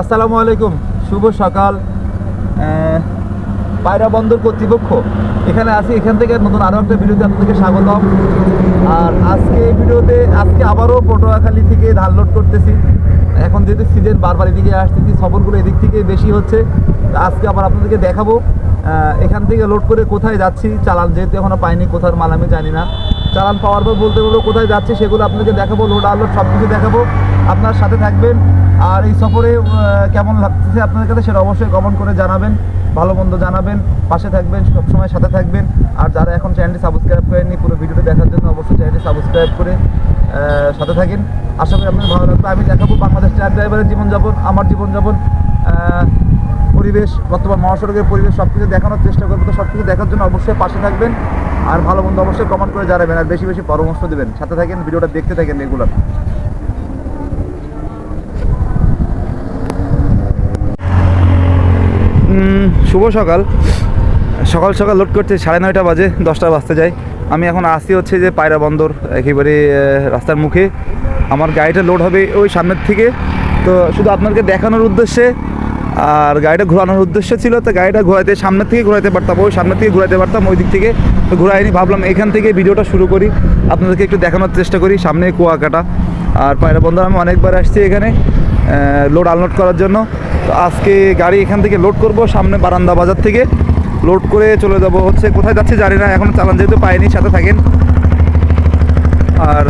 আসসালামু আলাইকুম, শুভ সকাল। পায়রা বন্দর কর্তৃপক্ষ। এখানে আছি, এখান থেকে নতুন আরও একটা ভিডিওতে আপনাদেরকে স্বাগতম। আর আজকে এই ভিডিওতে, আজকে আবারও পটুয়াখালী থেকে ধান লোড করতেছি। এখন যেহেতু সিজন বারবার এদিকে আসতেছি, সফরগুলো এদিক থেকে বেশি হচ্ছে। আজকে আবার আপনাদেরকে দেখাবো এখান থেকে লোড করে কোথায় যাচ্ছি। চালান যেহেতু এখনও পাইনি, কোথার মাল আমি জানি না। চালান পাওয়ার পর বলতে বলব কোথায় যাচ্ছি, সেগুলো আপনাদেরকে দেখাবো লোড আনলোড সব কিছু দেখাবো। আপনার সাথে থাকবেন আর এই সফরে কেমন লাগতেছে আপনাদের কাছে সেটা অবশ্যই কমেন্ট করে জানাবেন, ভালো মন্দ জানাবেন, পাশে থাকবেন, সবসময় সাথে থাকবেন। আর যারা এখন চ্যানেলটি সাবস্ক্রাইব করেননি, পুরো ভিডিওটি দেখার জন্য অবশ্যই চ্যানেলটি সাবস্ক্রাইব করে সাথে থাকেন। আশা করি আপনাদের ভালো লাগবে। আমি দেখাবো বাংলাদেশ ট্রাক ড্রাইভারের জীবনযাপন, আমার জীবনযাপন পরিবেশ, বর্তমান মহাসড়কের পরিবেশ সব কিছু দেখানোর চেষ্টা করব। তো সব কিছু দেখার জন্য অবশ্যই পাশে থাকবেন। আর ভালো মন্দ অবশ্যই কমেন্ট করে জানাবেন। আর বেশি বেশি পরামর্শ দেবেন। সাথে থাকেন, ভিডিওটা দেখতে থাকেন রেগুলার। শুভ সকাল। সকাল সকাল লোড করছে, সাড়ে নয়টা বাজে, দশটা বাজতে যায়। আমি এখন আসি হচ্ছে যে পায়রা বন্দর, একেবারে রাস্তার মুখে। আমার গাড়িটা লোড হবে ওই সামনের থেকে। তো শুধু আপনাকে দেখানোর উদ্দেশ্যে, আর গাড়িটা ঘোরানোর উদ্দেশ্য ছিল, তো গাড়িটা ঘোরাতে সামনের থেকে ঘোরাতে পারতাম, ওই সামনের থেকে ঘোরাতে পারতাম, ওই দিক থেকে তো ঘোরাইনি, ভাবলাম এখান থেকে ভিডিওটা শুরু করি। আপনাদেরকে একটু দেখানোর চেষ্টা করি, সামনে কুয়াকাটা। আর পায়রা বন্দর, আমি অনেকবার আসছি এখানে। লোড আনলোড করার জন্য। তো আজকে গাড়ি এখান থেকে লোড করব, সামনে বারান্দা বাজার থেকে। লোড করে চলে যাব হচ্ছে, কোথায় যাচ্ছে জানি না এখনও চালান যেহেতু পাইনি, সাথে থাকেন। আর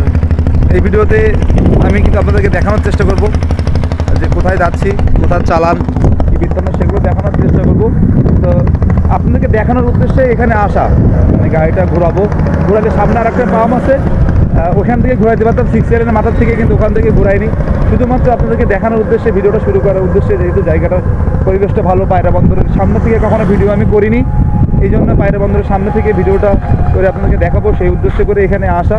এই ভিডিওতে আমি কিন্তু আপনাদেরকে দেখানোর চেষ্টা করব, যে কোথায় যাচ্ছি কোথায় চালান, কি বৃত্তান্ত সেগুলো দেখানোর চেষ্টা করব। তো আপনাদেরকে দেখানোর উদ্দেশ্যে এখানে আসা মানে গাড়িটা ঘোরাবো। ঘোরালে সামনে আর একটা পাম্প আছে ওখান থেকে ঘোরাইতে পারতাম সিক্স সেভেনের মাথার থেকে কিন্তু ওখান থেকে ঘোরাইনি। শুধুমাত্র আপনাদেরকে দেখানোর উদ্দেশ্যে ভিডিওটা শুরু করার উদ্দেশ্যে যেহেতু জায়গাটার পরিবেশটা ভালো, পায়রা বন্দরের সামনে থেকে কখনো ভিডিও আমি করিনি। এই জন্য পায়রা বন্দরের সামনে থেকে ভিডিওটা করে আপনাদেরকে দেখাবো। সেই উদ্দেশ্যে করে এখানে আসা।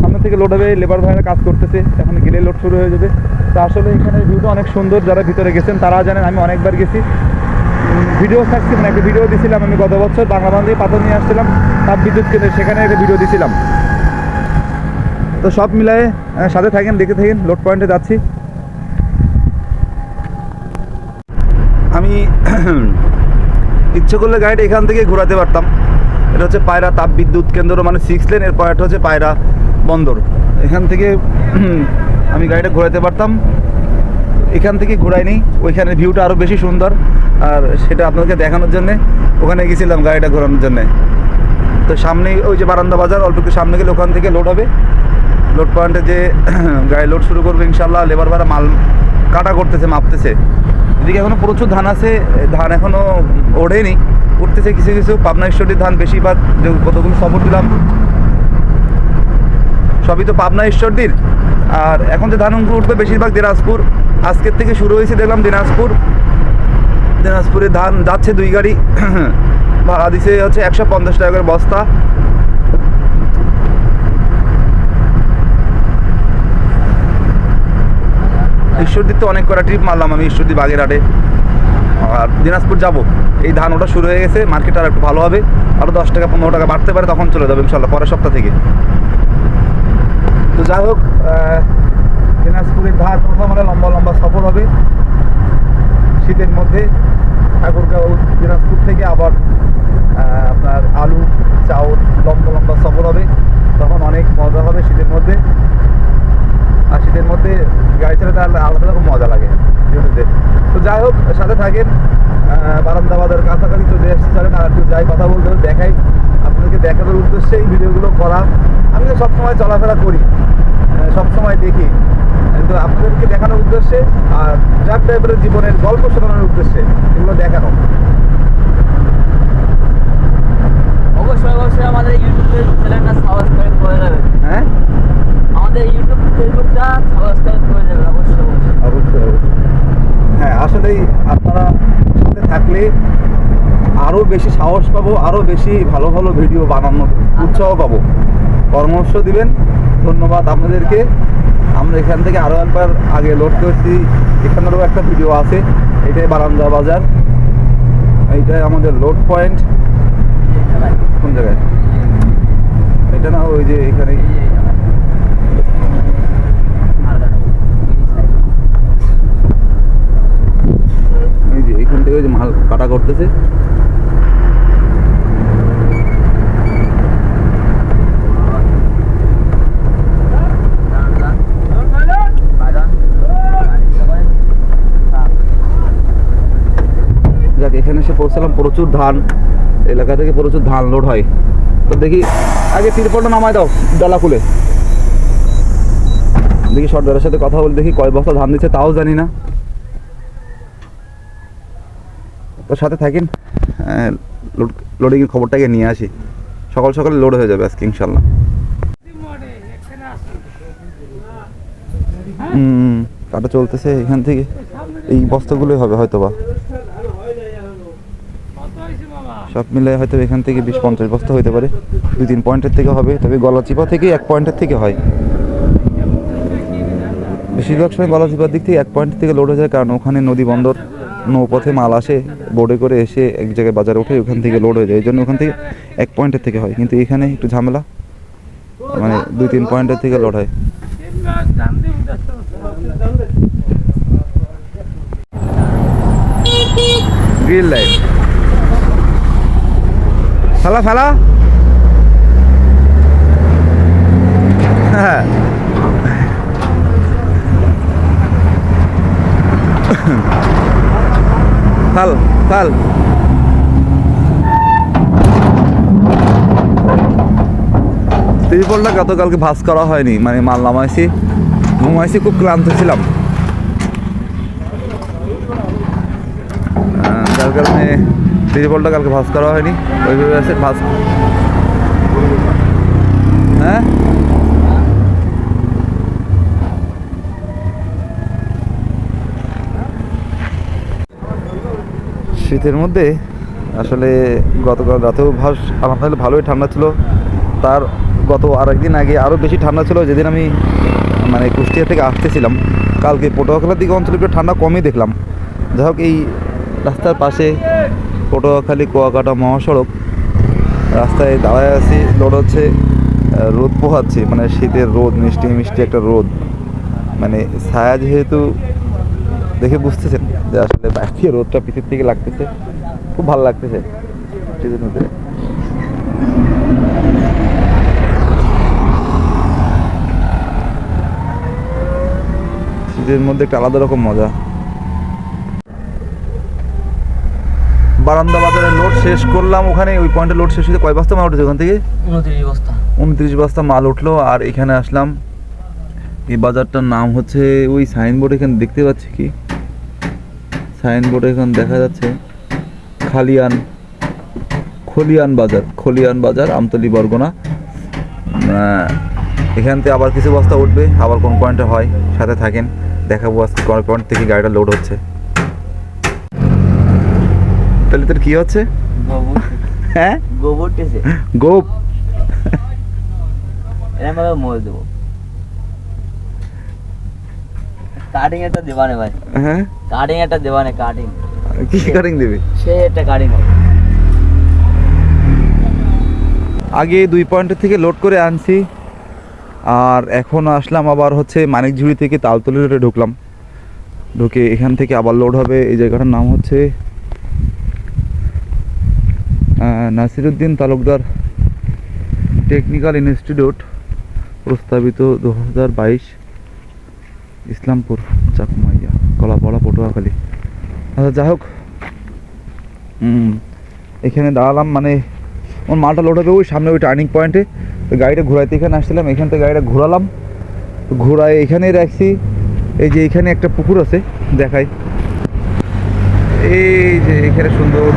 সামনে থেকে লোড হবে লেবার ভাইরা কাজ করতেছে। এখন গেলে লোড শুরু হয়ে যাবে। তা আসলে এখানে ভিউটা অনেক সুন্দর। যারা ভিতরে গেছেন তারা জানেন আমি অনেকবার গেছি। ভিডিও থাকছি মানে একটা ভিডিও দিছিলাম আমি গত বছর। বাংলা বান্ধবী পাথর নিয়ে আসছিলাম। তাপ বিদ্যুৎ কেন্দ্রে সেখানে একটা ভিডিও দিছিলাম। তো সব মিলায়ে সাথে থাকেন দেখে থাকেন লোড পয়েন্টে যাচ্ছি। আমি ইচ্ছে করলে গাড়িটা এখান থেকে ঘোরাতে পারতাম। এটা হচ্ছে পায়রা তাপ বিদ্যুৎ কেন্দ্র মানে সিক্স লেন এর পরেরটা হচ্ছে পায়রা বন্দর। এখান থেকে আমি গাড়িটা ঘোরাতে পারতাম। এখান থেকে ঘোরাইনি ওইখানে ভিউটা আরও বেশি সুন্দর। আর সেটা আপনাদেরকে দেখানোর জন্যে, ওখানে গেছিলাম গাড়িটা ঘোরানোর জন্যে। তো সামনেই ওই যে বারান্দা বাজার, অল্প একটু সামনে গেলে ওখান থেকে লোড হবে। লোড পয়েন্টে যে গায়ে লোড শুরু করবে ইনশাল্লাহ লেবার ভাড়া মাল কাটা করতেছে, মাপতেছে। এদিকে এখনও প্রচুর ধান আছে, ধান এখনও ওঠেনি উঠতেছে কিছু কিছু, পাবনা ঈশ্বরীর ধান বেশিরভাগ কতগুলো খবর দিলাম, সবই তো পাবনা ঈশ্বরদীর। আর এখন যে ধানগুলো উঠবে বেশিরভাগ দিনাজপুর, আজকের থেকে শুরু হয়েছে দেখলাম দিনাজপুর। দিনাজপুরে ধান যাচ্ছে দুই গাড়ি, ভাড়া দিছে হচ্ছে একশো পঞ্চাশ টাকা বস্তা। ঈশ্বরদীর তো অনেক কটা ট্রিপ মারলাম আমি, ঈশ্বরদী বাগেরহাটে। আর দিনাজপুর যাব। এই ধান ওটা শুরু হয়ে গেছে মার্কেট আর একটু ভালো হবে। আরও দশ টাকা, পনেরো টাকা বাড়তে পারে, তখন চলে যাবে ইনশাল্লাহ, পরের সপ্তাহ থেকে। তো যাই হোক দিনাজপুরের ধান প্রথম মানে লম্বা লম্বা সফর হবে। শীতের মধ্যে ঠাকুরগাঁও, দিনাজপুর থেকে আবার আপনার আলু, চাউল লম্বা লম্বা সফর হবে। তখন অনেক মজা হবে শীতের মধ্যে। আর শীতের মধ্যে গাড়ি চালাতে আলাদা আলাদা রকম মজা লাগে ভিডিওতে তো যাই হোক সাথে থাকেন আহ, বারান্দা কাছাকাছি চলে এসেছি চলেন আর একটু যাই কথা বলতে দেখাই। আপনাদেরকে দেখানোর উদ্দেশ্যে এই ভিডিওগুলো করা। আমি তো সবসময় চলাফেরা করি সবসময় দেখি। কিন্তু আপনাদেরকে দেখানোর উদ্দেশ্যে আর ট্রাক ড্রাইভারের জীবনের গল্প শোনানোর উদ্দেশ্যে এগুলো দেখানো। অবশ্যই অবশ্যই আমাদের ইউটিউব চ্যানেলটা সাবস্ক্রাইব করে দেবেন। হ্যাঁ? আমাদের ইউটিউব ফেসবুকটা সাবস্ক্রাইব করে দেবেন অবশ্যই অবশ্যই। হ্যাঁ আসলেই আপনারা সাথে থাকলে আরও বেশি সাহস পাবো আরও বেশি ভালো ভালো ভিডিও বানানোর উৎসাহ পাবো। পরামর্শ দিবেন ধন্যবাদ আপনাদেরকে। আমরা এখান থেকে আরও একবার আগে লোড করছি এখানেরও একটা ভিডিও আছে এটাই বারান্দা বাজার। এইটাই আমাদের লোড পয়েন্ট কোন জায়গায়? এটা না ওই যে এখানে কাটা করতেছে। যাক, এখানে এসে পৌঁছালাম। প্রচুর ধান, এলাকা থেকে প্রচুর ধান লোড হয়। তো দেখি, আগে তিরপলটা নামায় দাও, ডালা খুলে। দেখি সর্দারের সাথে কথা বলে দেখি কয় বস্তা ধান দিচ্ছে, তাও জানি না। তোর সাথে থাকেন লোড লোডিংয়ের খবরটাকে নিয়ে আসি। সকাল সকালে লোড হয়ে যাবে আজকে, ইনশাল্লাহ। হুম, কাটা চলতেছে এখান থেকে। এই বস্তাগুলোই হবে হয়তো বা সব মিলে হয়তো এখান থেকে বিশ পঞ্চাশ বস্তা হতে পারে। দুই তিন পয়েন্টের থেকে হবে, তবে গলা চিপা থেকে এক পয়েন্টের থেকে হয়। বেশিরভাগ সময় গলা চিপার দিক থেকে এক পয়েন্ট থেকে লোড হয়ে যায়, কারণ ওখানে নদী বন্দর নৌপথে মাল আসে বোর্ডে করে এসে এক জায়গায় বাজারে ওঠে ওখান থেকে লোড হয়ে যায়। এই জন্য ওখান থেকে এক পয়েন্টের থেকে হয়। কিন্তু এখানে একটু ঝামেলা মানে দুই তিন পয়েন্টের থেকে লোড হয়। গ্রিল লাইন ফেলা ফেলা। হ্যাঁ ফাল ফাল ত্রিপলটা গতকালকে ভাস করা হয়নি মানে মাল নামাইছি। ঘুমাইছি, খুব ক্লান্ত ছিলাম। যার কারণে ত্রিপলটা কালকে ভাস করা হয়নি। ওইভাবে আছে, ভাস হ্যাঁ? শীতের মধ্যে আসলে গতকাল রাতেও ভাস আলহামদুলিল্লাহ ভালোই ঠান্ডা ছিল। তার গত আরেকদিন আগে আরও বেশি ঠান্ডা ছিল, যেদিন আমি মানে কুষ্টিয়া থেকে আসতেছিলাম। কালকে পটুয়াখালীর দিকে অঞ্চলে একটু ঠান্ডা কমই দেখলাম। যাই হোক, এই রাস্তার পাশে পটুয়াখালী, কুয়াকাটা মহাসড়ক, রাস্তায় দাঁড়ায় আছি। লোড হচ্ছে রোদ পোহাচ্ছে মানে শীতের রোদ, মিষ্টি মিষ্টি একটা রোদ। মানে ছায়া যেহেতু দেখে বুঝতেছেন যে আসলে বাইরে রোদটা পিছের থেকে লাগতেছে খুব ভালো লাগতেছে। শীতের মধ্যে শীতের মধ্যে একটা আলাদা রকম মজা। বারান্দা বাজারে লোড শেষ করলাম ওখানে ওই পয়েন্টে লোড শেষ হয়েছে কয় বস্তা মাল উঠেছে ওখান থেকে? উনত্রিশ বস্তা। উনত্রিশ বস্তা মাল উঠল আর এখানে আসলাম। এই বাজারটার নাম হচ্ছে ওই সাইনবোর্ড এখানে দেখতে পাচ্ছি কি? সাইনবোর্ড এখানে দেখা যাচ্ছে খালিয়ান খলিয়ান বাজার খলিয়ান বাজার আমতলি বরগুনা। এখান থেকে আবার কিছু বস্তা উঠবে আবার কোন পয়েন্টে হয় সাথে থাকেন। দেখাবো আজকে কোন পয়েন্ট থেকে গাড়িটা লোড হচ্ছে। তাহলে তোর কি হচ্ছে? হ্যাঁ? গোবর গোপ এরকম মোল দেবো। কাটিং একটা দেবানে ভাই। হ্যাঁ? কাটিং একটা দেবানে কাটিং কি কাটিং দেবে? সে একটা কাটিং হবে। আগে দুই পয়েন্টের থেকে লোড করে আনছি আর এখন আসলাম আবার হচ্ছে মানিকঝুড়ি থেকে তালতলি রোডে ঢুকলাম। ঢুকে এখান থেকে আবার লোড হবে এই জায়গাটার নাম হচ্ছে নাসিরুদ্দিন তালুকদার টেকনিক্যাল ইনস্টিটিউট প্রস্তাবিত দু হাজার বাইশ। ইসলামপুর, চাকুমাইয়া, কলাপাড়া, পটুয়াখালী। আচ্ছা যাই হোক। এখানে দাঁড়ালাম মানে ওর মালটা লোড হবে ওই সামনে ওই টার্নিং পয়েন্টে তো গাড়িটা ঘোরাইতে এখানে আসছিলাম, এখান থেকে গাড়িটা ঘোরালাম। তো ঘোরায় এখানেই রাখছি। এই যে এখানে একটা পুকুর আছে, দেখাই। এই যে এখানে সুন্দর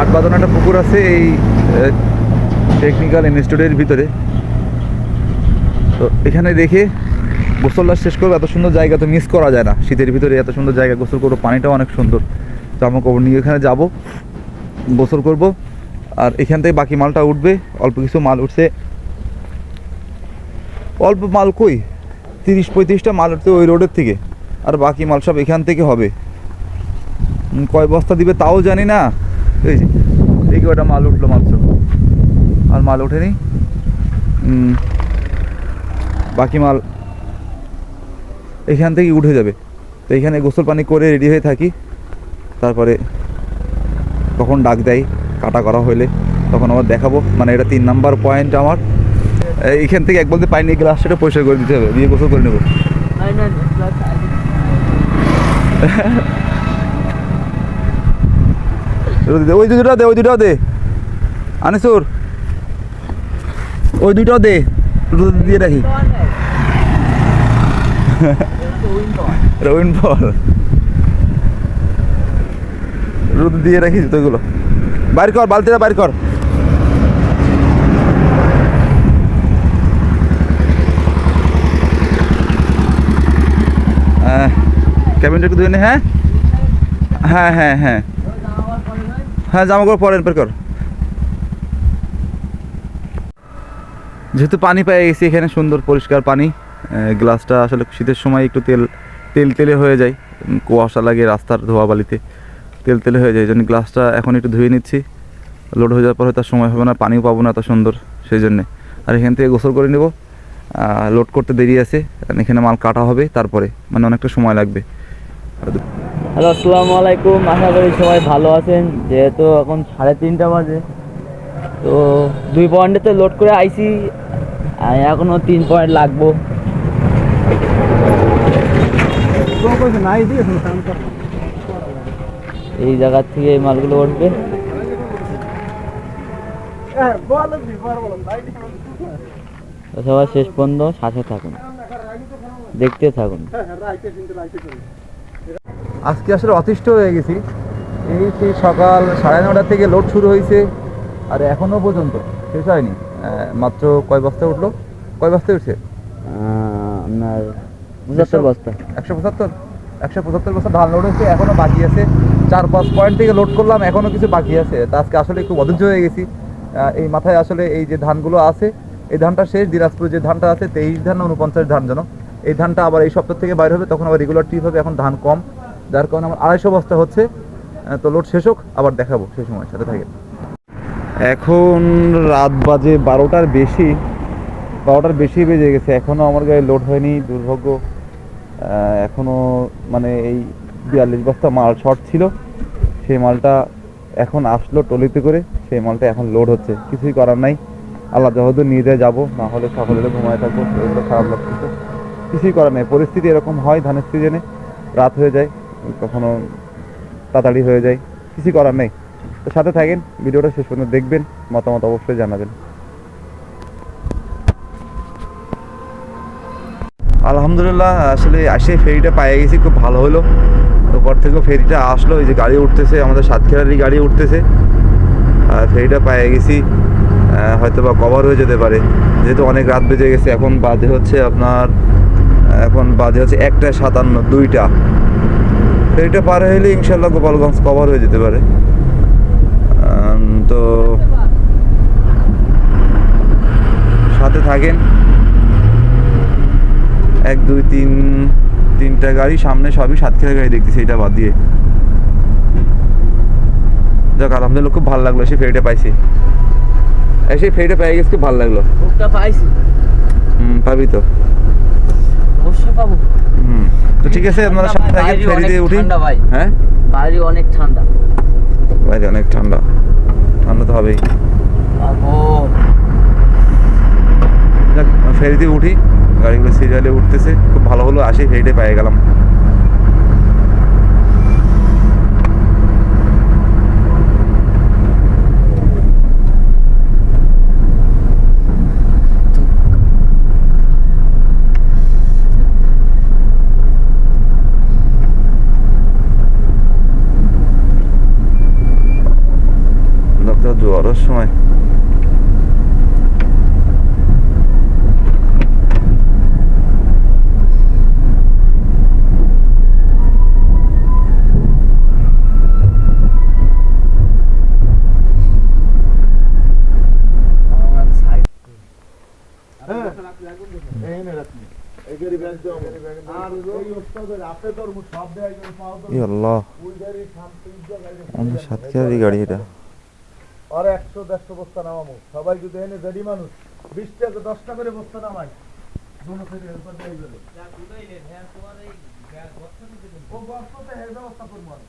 আট বাঁধানো একটা পুকুর আছে, এই টেকনিক্যাল ইনস্টিটিউটের ভিতরে। তো এখানে রেখে গোসলটা শেষ করব, এত সুন্দর জায়গা তো মিস করা যায় না। শীতের ভিতরে এত সুন্দর জায়গা, গোসল করব, পানিটাও অনেক সুন্দর। জামা কাপড় নিয়ে এখানে যাব, গোসল করব, আর এখান থেকে বাকি মালটা উঠবে, অল্প কিছু মাল উঠছে। অল্প মাল কই? তিরিশ পঁয়ত্রিশটা মাল উঠছে ওই রোডের থেকে, আর বাকি মাল সব এখান থেকে হবে। কয় বস্তা দিবে তাও জানি না। এই যে, এই কয়টা মাল উঠল মাত্র? আর মাল ওঠেনি? বাকি মাল এখান থেকে উঠে যাবে। তো এখানে গোসল পানি করে রেডি হয়ে থাকি। তারপরে কখন ডাক দেয়, কাটা করা হলে তখন আবার দেখাবো। মানে এটা তিন নাম্বার পয়েন্ট আমার। এইখান থেকে এক বলতে পাইনি গ্লাসটা পরিষ্কার করে দিতে হবে। দিয়ে গোসল করে নেব। ওই দুটো দে, ওই দুটো দে। আনিসুর, ওই দুটো দে। দিয়ে রাখি। রবিন ফল রোদ দিয়ে রাখি জুতোগুলো বাইর কর বালতিটা বাইর কর। আহ, ক্যাবিনটা একটু ধুয়ে নে হ্যাঁ? হ্যাঁ হ্যাঁ হ্যাঁ। হ্যাঁ জামা কাপড় পরেন বের কর। যেহেতু পানি পেয়ে গেছি এখানে সুন্দর পরিষ্কার পানি। গ্লাসটা আসলে শীতের সময় একটু তেল তেল তেলে হয়ে যায়। কুয়াশা লাগে রাস্তার ধোয়াবালিতে, তেল তেলে হয়ে যায়। এই জন্য গ্লাসটা এখন একটু ধুয়ে নিচ্ছি। লোড হয়ে যাওয়ার পরে তার সময় হবে না, পানিও পাবো না এত সুন্দর, সেই জন্যে। আর এখান থেকে গোসল করে নেব। লোড করতে দেরি আছে এখানে মাল কাটা হবে তারপরে মানে অনেকটা সময় লাগবে। হ্যালো, আসসালামু আলাইকুম। আশা করি সবাই ভালো আছেন। যেহেতু এখন সাড়ে তিনটা বাজে, তো দুই পয়েন্টেতে লোড করে আইছি। এখনও তিন পয়েন্ট লাগবো। এই জায়গার থেকে এই মালগুলো উঠবে? তো সবাই শেষ পর্যন্ত সাথে থাকুন। দেখতে থাকুন। আজকে আসলে অতিষ্ঠ হয়ে গেছি। এই সেই সকাল সাড়ে নটা থেকে লোড শুরু হয়েছে আর এখনও পর্যন্ত শেষ হয়নি। মাত্র কয় বস্তা উঠল? কয় বস্তা উঠছে? আপনার পঁচাত্তর বস্তা। একশো পঁচাত্তর? একশো পঁচাত্তর বস্তা ধান লোড হয়েছে এখনও বাকি আছে। চার পাঁচ পয়েন্ট থেকে লোড করলাম এখনও কিছু বাকি আছে। তা আজকে আসলে খুব অধৈর্য হয়ে গেছি। এই মাথায় আসলে এই যে ধানগুলো আছে এই ধানটা শেষ। দিনাজপুর যে ধানটা আছে তেইশ ধান উনপঞ্চাশ ধান যেন এই ধানটা আবার এই সপ্তাহ থেকে বাইরে হবে তখন আবার রেগুলার ট্রিপ হবে। এখন ধান কম যার কারণে আমার আড়াইশো বস্তা হচ্ছে। তো লোড শেষ হোক আবার দেখাবো সেই সময় সাথে থাকে। এখন রাত বাজে বারোটার বেশি বারোটার বেশি বেজে গেছে। এখনও আমার গায়ে লোড হয়নি দুর্ভাগ্য। আহ, এখনও মানে এই বিয়াল্লিশ বস্তা মাল শর্ট ছিল। সেই মালটা এখন আসলো টলিতে করে সেই মালটা এখন লোড হচ্ছে। কিছুই করার নাই। আল্লাহ যহদ নিয়ে যায় যাব না হলে সকালে ঘুমায় থাকব এগুলো খারাপ লাগতেছে। কিছুই করার নেই। পরিস্থিতি এরকম হয় ধানের সিজনে রাত হয়ে যায় কখনো তাড়াতাড়ি হয়ে যায় কিছুই করার নেই। তো সাথে থাকেন ভিডিওটা শেষ পর্যন্ত দেখবেন মতামত অবশ্যই জানাবেন। আলহামদুলিল্লাহ, আসলে আসে, ফেরিটা পেয়ে গেছি, খুব ভালো হলো। ওপর থেকেও ফেরিটা আসলো, এই যে গাড়ি উঠতেছে, আমাদের সাতক্ষীরারই গাড়ি উঠতেছে। আর ফেরিটা পেয়ে গেছি হয়তো বা কভার হয়ে যেতে পারে। যেহেতু অনেক রাত বেজে গেছে, এখন বাজে হচ্ছে আপনার, এখন বাজে হচ্ছে একটা সাতান্ন, দুইটা। ফেরিটা পার হলে ইনশাল্লাহ গোপালগঞ্জ কভার হয়ে যেতে পারে। তো সাথে থাকেন। এক দুই তিন তিনটা গাড়ি সামনে সবই সাতক্ষীরা গাড়ি দেখতেছি এটা বাদ দিয়ে। যাক আলহামদুলিল্লাহ খুব ভালো লাগল সেই ফেরিটা পাইছি। এসে ফেরিটা পেয়ে গেছে খুব ভালো লাগল। পাইছি। হুম পাবি তো। অবশ্যই পাবো। হুম তো ঠিক আছে আপনারা সাথে থাকেন ফেরি দিয়ে উঠি। হ্যাঁ? বাইরে অনেক ঠান্ডা। বাইরে অনেক ঠান্ডা। ঠান্ডা তো হবেই। ফেরিতে উঠি। গাড়িগুলো সিরিয়ালে উঠতেছে খুব ভালো হলো আসি ফেরিতে পেয়ে গেলাম। জোয়ারের সময় ই আল্লাহ আমাদের সাতক্ষীরারই গাড়ি এটা? আর একশো দেড়শো বস্তা নামাবো সবাই যদি এনে রেডি মানুষ বিশ টাকা দশটা করে বস্তা নামাই দুনো থেকে হেল্পার দিয়ে যাবে ও বস্তাতে হের ব্যবস্থা করব আমি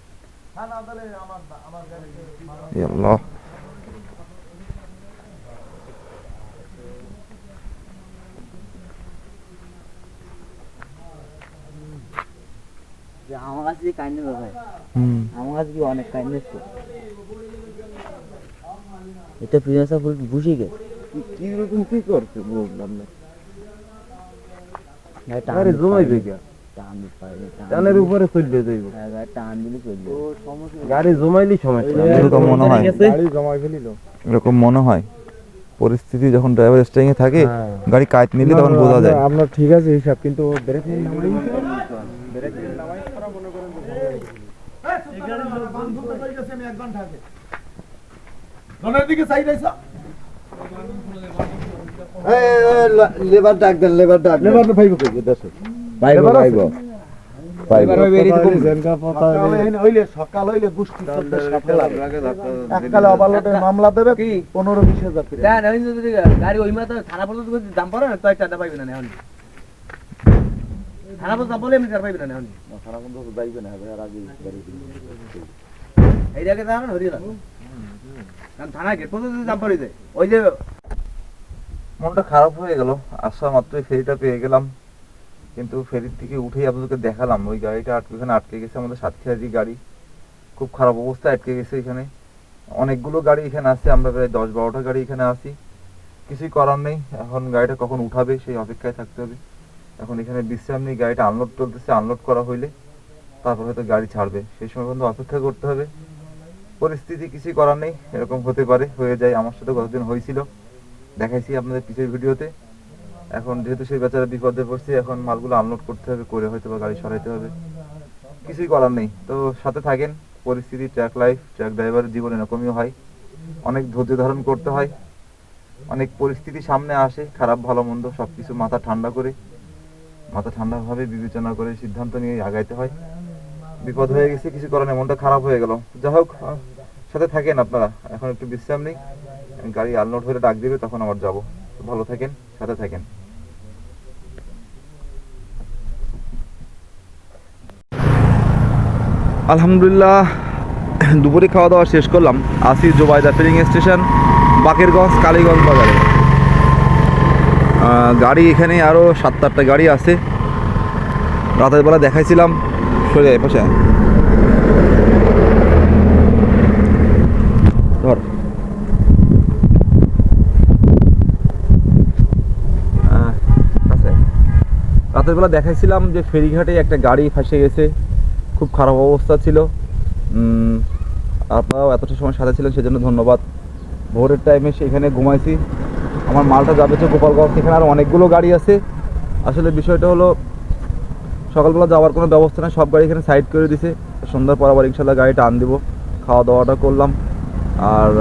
হ্যাঁ না তাহলে আমার আমার গাড়ি এ আল্লাহ যে আমার কাছে যে কাইন্ডনেস ভাই আমার কাছে কি অনেক কাইন্ডনেস তো? এটা প্রিয়াসা ফুল বুঝি গে? কি রকম কি করছে বললাম না। আরে দিতে জমাই পারবে। দেখা টান দিতে পারবে, টান টানের উপরে চলবে যাইব। হ্যাঁ, টান দিলে চলবে গাড়ি জমাইলি সমস্যা এরকম মনে হয়। গাড়ি জমাই ফেলিল। এরকম মনে হয়। পরিস্থিতি যখন ড্রাইভার স্টিয়ারিং এ থাকে হ্যাঁ। গাড়ি কাট নিলে তখন বোঝা যায়। আপনার ঠিক আছে হিসাব কিন্তু ব্রেক নামাই লেবার ডাক দেন লেবার ডাক লেবার পাইব কই? দেশে মামলা দেবে কি? পনেরো বিশ হাজার গাড়ি ওই মাথা থানা পর্যন্ত দাম পড়ে না তো একটা পাইবে না এখন থানা পর্যন্ত পড়লে এমনি পাইবে না এখন এইটাকে গেট পর্যন্ত ওই যে মনটা খারাপ হয়ে গেল। আসা মাত্রই ফেরিটা পেয়ে গেলাম। কিন্তু ফেরির থেকে উঠেই আপনাদেরকে দেখালাম, ওই গাড়িটা আটকে, এখানে আটকে গেছে আমাদের সাতক্ষীরাজি গাড়ি। খুব খারাপ অবস্থায় আটকে গেছে এখানে। অনেকগুলো গাড়ি এখানে আছে, আমরা প্রায় দশ বারোটা গাড়ি এখানে আছি। কিছুই করার নেই, এখন গাড়িটা কখন উঠাবে, সেই অপেক্ষায় থাকতে হবে। এখন এখানে বিশ্রাম নেই, গাড়িটা আনলোড চলতেছে আনলোড করা হইলে। তারপর হয়তো গাড়ি ছাড়বে। সেই সময় পর্যন্ত অপেক্ষা করতে হবে। পরিস্থিতি কিছুই করার নেই, এরকম হতে পারে, হয়ে যায়, আমার সাথে কতদিন হয়েছিল, দেখাইছি আপনাদের পিছের ভিডিওতে। এখন যেহেতু সেই বেচারা বিপদে পড়ছে, এখন মালগুলো আনলোড করতে হবে, করে হয়তো বা গাড়ি সরাইতে হবে। কিছুই করার নেই। তো সাথে থাকেন, পরিস্থিতি ট্র্যাক লাইফ ট্র্যাক ড্রাইভারের জীবন এরকমই হয়। অনেক ধৈর্য ধারণ করতে হয়। অনেক পরিস্থিতি সামনে আসে, খারাপ, ভালো, মন্দ সব কিছু মাথা ঠান্ডা করে। মাথা ঠান্ডাভাবে বিবেচনা করে সিদ্ধান্ত নিয়ে আগাইতে হয়। বিপদ হয়ে গেছে, কিছু করার নেই, মনটা খারাপ হয়ে গেল। যাই হোক সাথে থাকেন আপনারা, এখন একটু বিশ্রাম নেই। গাড়ি আনলোড হয়ে ডাক দিবে, তখন আবার যাব। ভালো থাকেন, সাথে থাকেন। আলহামদুলিল্লাহ, দুপুরে খাওয়া দাওয়া শেষ করলাম। আসি জোবাইদা ফিলিং স্টেশন, বাকেরগঞ্জ, কালীগঞ্জ বাজারে। গাড়ি এখানে আরও সাত আটটা গাড়ি আছে। রাতের বেলা দেখাইছিলাম। সরে যায় পাশে। ধর। রাতের বেলা দেখাইছিলাম যে ফেরিঘাটে একটা গাড়ি ফাঁসে গেছে। খুব খারাপ অবস্থা ছিল। আপনারাও এতটা সময় সাথে ছিলেন, সেজন্য ধন্যবাদ। ভোরের টাইমে সেখানে ঘুমাইছি। আমার মালটা যাবে তো গোপালগঞ্জ সেখানে আরও অনেকগুলো গাড়ি আছে। আসলে বিষয়টা হলো সকালবেলা যাওয়ার কোনো ব্যবস্থা নেই, সব গাড়ি এখানে সাইড করে দিছে। সন্ধ্যার পর আবার ইনশাল্লাহ গাড়িটা আন দিব খাওয়া দাওয়াটা করলাম। আর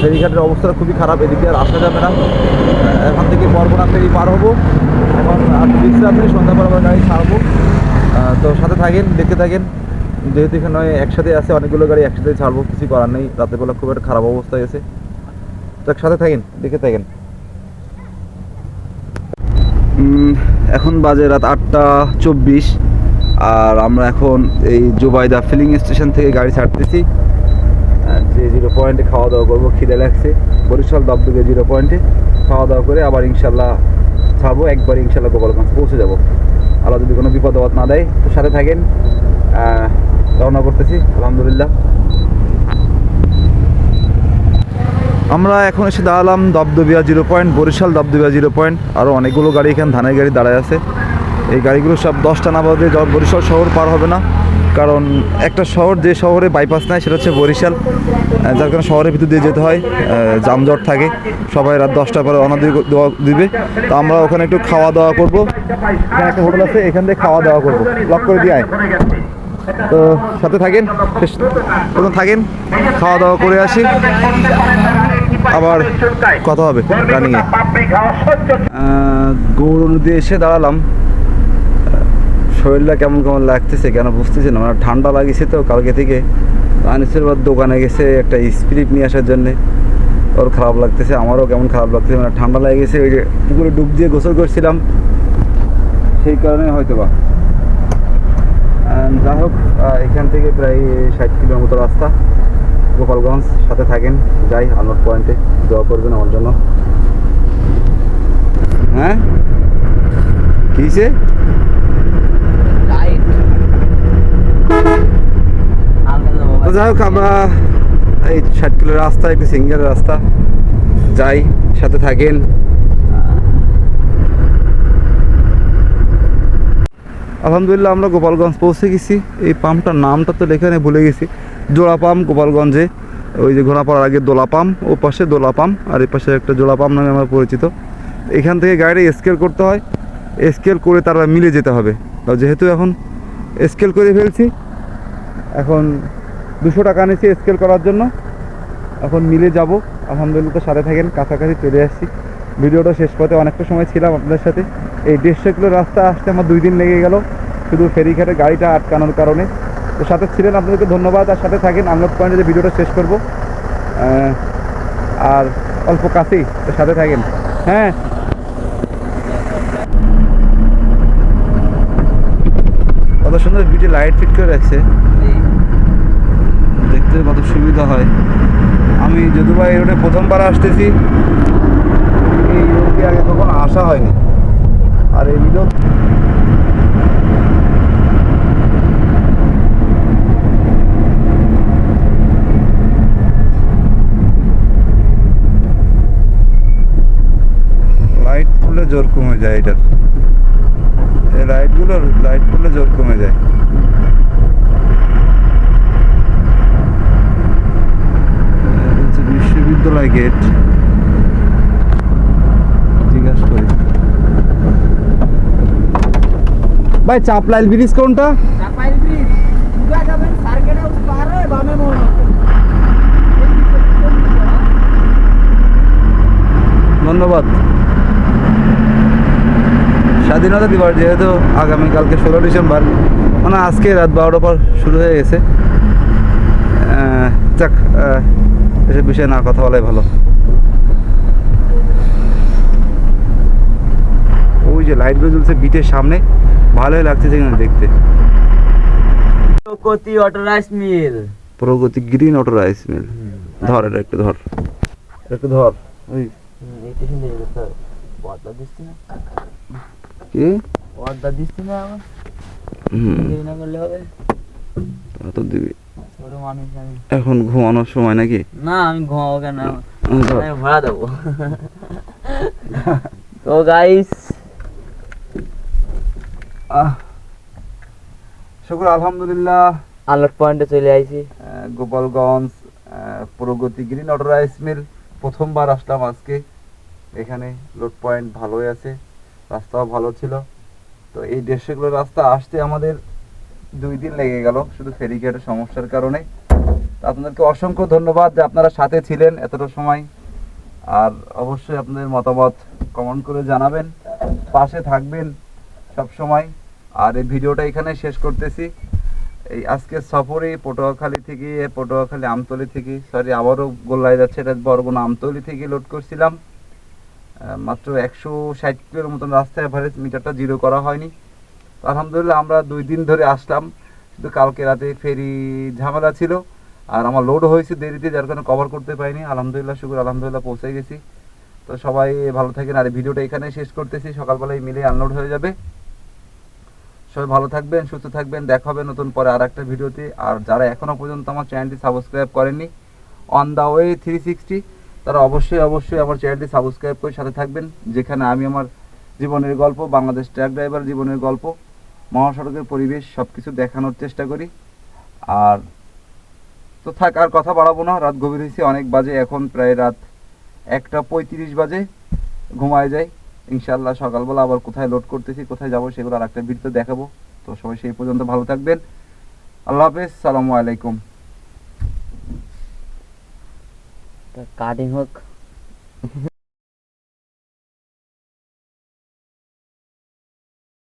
ফেরিঘাটের অবস্থাটা খুবই খারাপ, এদিকে আর আসা যাবে না। এখান থেকে বরগুনা ফেরি পার হব। এখন আর বিশ্রাম নেই, সন্ধ্যার পর আবার গাড়ি ছাড়বো। তো সাথে থাকেন, দেখতে থাকেন। যেহেতু এখানে একসাথে আছে, অনেকগুলো গাড়ি একসাথে ছাড়বো, কিছু করার নেই। রাতের বেলা খুব একটা খারাপ অবস্থায় আছে। তো সাথে থাকেন, দেখে থাকেন। এখন বাজে রাত আটটা চব্বিশ, আর আমরা এখন এই জুবাইদা ফিলিং স্টেশন থেকে গাড়ি ছাড়তেছি। যে জিরো পয়েন্টে খাওয়া দাওয়া করব, খিদে লাগছে। বরিশাল দবদবে জিরো পয়েন্টে খাওয়া দাওয়া করে আবার ইনশাল্লাহ ছাড়বো। একবার ইনশাল্লাহ গোপালগঞ্জ পৌঁছে যাব। আল্লাহ যদি কোনো বিপদ আপদ না দেয়, তো সাথে থাকেন। রওনা করতেছি। আলহামদুলিল্লাহ। আমরা এখন এসে দাঁড়ালাম Dabdabia zero point, Barishal Dabdabia zero point আরও অনেকগুলো গাড়ি এখানে ধানের গাড়ি দাঁড়ায় আছে। এই গাড়িগুলো সব দশটা না বাজে বরিশাল শহর পার হবে না, কারণ একটা শহর যে শহরে বাইপাস নেয় সেটা হচ্ছে বরিশাল। যার কারণে শহরের ভিতর দিয়ে যেতে হয় যানজট থাকে, সবাই রাত দশটা করে অনা দিবে। তো আমরা ওখানে একটু খাওয়া দাওয়া করব। এখানে একটা হোটেল আছে, এখান থেকে খাওয়া দাওয়া করব। লক করে দিয়ে আয়। তো সাথে থাকেন থাকেন, খাওয়া দাওয়া করে আসি। আবার কথা হবে রানিংয়ে গৌর নদী এসে দাঁড়ালাম। শরীরটা কেমন কেমন লাগতেছে কেন বুঝতেছি না মানে ঠান্ডা লাগিয়েছে তো কালকে থেকে। আনিসের বার দোকানে গেছে একটা স্পিরিট নিয়ে আসার জন্যে। ওর খারাপ লাগতেছে আমারও কেমন খারাপ লাগতেছে মানে ঠান্ডা লাগে গেছে ওই যে পুকুরে ডুব দিয়ে গোসল করছিলাম। সেই কারণে হয়তো বা যাই হোক এখান থেকে প্রায় ষাট কিলোর মতো রাস্তা। গোপালগঞ্জ সাথে থাকেন। যাই আনলোড পয়েন্টে দোয়া করবেন আমার জন্য। হ্যাঁ? কিসে? তো যাই হোক আমরা এই ষাট কিলোর রাস্তা একটি সিঙ্গেল রাস্তা। যাই সাথে থাকেন। আলহামদুলিল্লাহ আমরা গোপালগঞ্জ পৌঁছে গেছি। এই পাম্পটার নামটা তো লেখা নেই ভুলে গেছি। জোড়া গোপালগঞ্জে। ওই যে ঘোড়াপাড়ার আগে দোলা পাম্প ও পাশে দোলা পাম্প আর এই পাশে একটা জোড়া পাম্প নামে আমরা পরিচিত। এখান থেকে গাড়ি স্কেল করতে হয়। স্কেল করে তারা মিলে যেতে হবে। যেহেতু এখন স্কেল করে ফেলছি, এখন দুশো টাকা নিয়েছি স্কেল করার জন্য। এখন মিলে যাব। আলহামদুলিল্লাহ তো সাথে থাকেন, কাছাকাছি চলে আসছি। ভিডিওটা শেষ পথে অনেকটা সময় ছিলাম আপনাদের সাথে। এই দেড়শো কিলো রাস্তা আসতে আমার দুই দিন লেগে গেল। শুধু ফেরিঘাটে গাড়িটা আটকানোর কারণে। তো সাথে ছিলেন, আপনাদেরকে ধন্যবাদ। আর সাথে থাকেন আনলোড পয়েন্টে যে ভিডিওটা শেষ করব। আর অল্প কাছেই তো সাথে থাকেন। হ্যাঁ। কত সুন্দর ভিডিও লাইট ফিট করে রাখছে। দেখতে কত সুবিধা হয়। আমি যদিও এই রোডে প্রথমবার আসতেছি। এই রোডে আগে কখনো আসা হয়নি। আর এই ভিডিও লাইট পড়লে জোর কমে যায় এটার এই লাইটগুলোর লাইট পড়লে জোর কমে যায়। বিশ্ববিদ্যালয় গেট জিজ্ঞাসা করি। ভাই চাপলাইল ব্রিজ কোনটা? ধন্যবাদ। স্বাধীনতা দিবস যেহেতু আগামীকালকে ষোলো ডিসেম্বর মানে আজকে রাত বারোটার পর শুরু হয়ে গেছে। যাক এসব বিষয়ে না কথা বলাই ভালো। ওই যে লাইটগুলো জ্বলছে বিটের সামনে ভালোই লাগছে সেখানে দেখতে। কতি auto rice mill. Pragati green auto rice mill ধর এটা একটু ধর। একটু ধর। ওই। এইটা স্যার পর্দা দিচ্ছি না। কি? পর্দা দিচ্ছি না আমার হুম। দেরি না করলে হবে। তো দিবি মানুষ এখন ঘুমানোর সময় নাকি? না আমি ঘুমাবো কেন? আমি ভাড়া দেবো। তো গাইস শুক্র আলহামদুলিল্লাহ। আনলোড পয়েন্টে চলে আইছি। Gopalganj Pragati green auto rice mill. প্রথমবার আসলাম আজকে। এখানে লোড পয়েন্ট ভালোই আছে। রাস্তাও ভালো ছিল। তো এই দেড়শো কিলো রাস্তা আসতে আমাদের দুই দিন লেগে গেল শুধু ফেরিঘাটের সমস্যার কারণে। আপনাদেরকে অসংখ্য ধন্যবাদ যে আপনারা সাথে ছিলেন এতটা সময়। আর অবশ্যই আপনাদের মতামত কমেন্ট করে জানাবেন। পাশে থাকবেন সব সময় আর এই ভিডিওটা এখানে শেষ করতেছি। এই আজকের সফরে পটুয়াখালী থেকে, পটুয়াখালী আমতলি থেকে সরি আবারও গোল্লায় যাচ্ছে এটা বরগুনা আমতলি থেকে লোড করছিলাম। মাত্র একশো ষাট কিলোর মতন রাস্তায় অ্যাভারেজ মিটারটা জিরো করা হয়নি। আলহামদুলিল্লাহ আমরা দুই দিন ধরে আসলাম শুধু কালকে রাতে ফেরি ঝামেলা ছিল আর আমার লোড হয়েছে দেরিতে, যার কারণে কভার করতে পারিনি। আলহামদুলিল্লাহ, শুকুর, আলহামদুলিল্লাহ পৌঁছে গেছি। তো সবাই ভালো থাকেন আর ভিডিওটা এখানে শেষ করতেছি। সকালবেলায় মিলে আনলোড হয়ে যাবে। সবাই ভালো থাকবেন, সুস্থ থাকবেন। দেখা হবে নতুন পরে আর একটা ভিডিওতে। আর যারা এখনও পর্যন্ত আমার চ্যানেলটি সাবস্ক্রাইব করেননি on the way three sixty তারা অবশ্যই অবশ্যই আমার চ্যানেলটি সাবস্ক্রাইব করে সাথে থাকবেন, যেখানে আমি আমার জীবনের গল্প, বাংলাদেশ ট্রাক ড্রাইভার জীবনের গল্প, মহাসড়কের পরিবেশ সব কিছু দেখানোর চেষ্টা করি। আর তো থাক, আর কথা বাড়াবো না, রাত গভীর হয়েছে, অনেক বাজে, এখন প্রায় রাত একটা পঁয়ত্রিশ বাজে, ঘুমায় যায় ইনশাল্লাহ সকালবেলা আবার কোথায় লোড করতেছি, কোথায় যাব সেগুলো আর একটা ভিডিও দেখাবো। তো সবাই সেই পর্যন্ত ভালো থাকবেন। আল্লাহ হাফেজ, সালামু আলাইকুম। কাটিং হোক